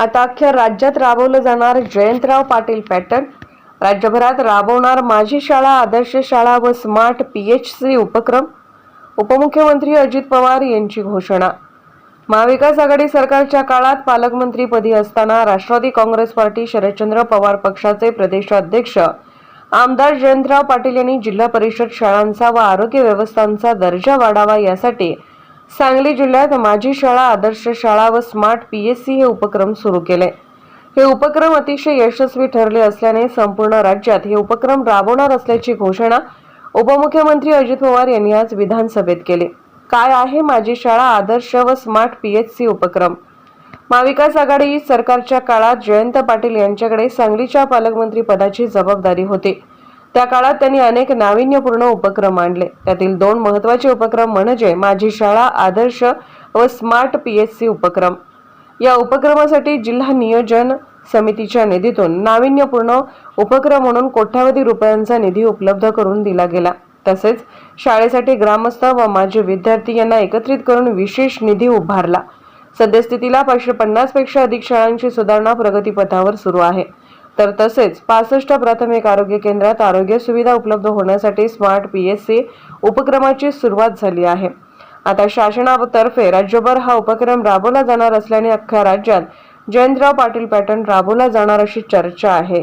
आता अख्ख्या राज्यात राबवलं जाणार जयंतराव पाटील पॅटर्न. राज्यभरात राबवणार माझी शाळा आदर्श शाळा व स्मार्ट पी एच सी उपक्रम उपमुख्यमंत्री अजित पवार यांची घोषणा. महाविकास आघाडी सरकारच्या काळात पालकमंत्रीपदी असताना राष्ट्रवादी काँग्रेस पार्टी शरदचंद्र पवार पक्षाचे प्रदेशाध्यक्ष आमदार जयंतराव पाटील यांनी जिल्हा परिषद शाळांचा व आरोग्य व्यवस्थांचा दर्जा वाढावा यासाठी सांगली जिल्ह्यात माझी शाळा आदर्श शाळा व स्मार्ट पी एच सी हे उपक्रम सुरू केले. हे उपक्रम अतिशय यशस्वी ठरले असल्याने संपूर्ण राज्यात हे उपक्रम राबवणार असल्याची घोषणा उपमुख्यमंत्री अजित पवार यांनी आज विधानसभेत केली. काय आहे माझी शाळा आदर्श व स्मार्ट पी एच सी उपक्रम? महाविकास आघाडी सरकारच्या काळात जयंत पाटील यांच्याकडे सांगलीच्या पालकमंत्री पदाची जबाबदारी होती. त्या काळात त्यांनी अनेक नाविन्यपूर्ण उपक्रम आणले. त्यातील दोन महत्त्वाचे उपक्रम म्हणजे माझी शाळा आदर्श व स्मार्ट पीएचसी उपक्रम. या उपक्रमासाठी जिल्हा नियोजन समितीच्या निधीतून नाविन्यपूर्ण उपक्रम म्हणून कोट्यावधी रुपयांचा निधी उपलब्ध करून दिला गेला. तसेच शाळेसाठी ग्रामस्थ व माजी विद्यार्थी यांना एकत्रित करून विशेष निधी उभारला. सद्यस्थितीला पाचशे पन्नासपेक्षा अधिक शाळांची सुधारणा प्रगतीपथावर सुरू आहे. तर तसेच पासष्ट प्राथमिक आरोग्य केंद्रात आरोग्य सुविधा उपलब्ध होण्यासाठी स्मार्ट पी एस सी उपक्रमाची सुरुवात झाली आहे. आता शासनातर्फे राज्यभर हा उपक्रम राबवला जाणार असल्याने अख्ख्या राज्यात जयंतराव पाटील पॅटर्न राबवला जाणार अशी चर्चा आहे.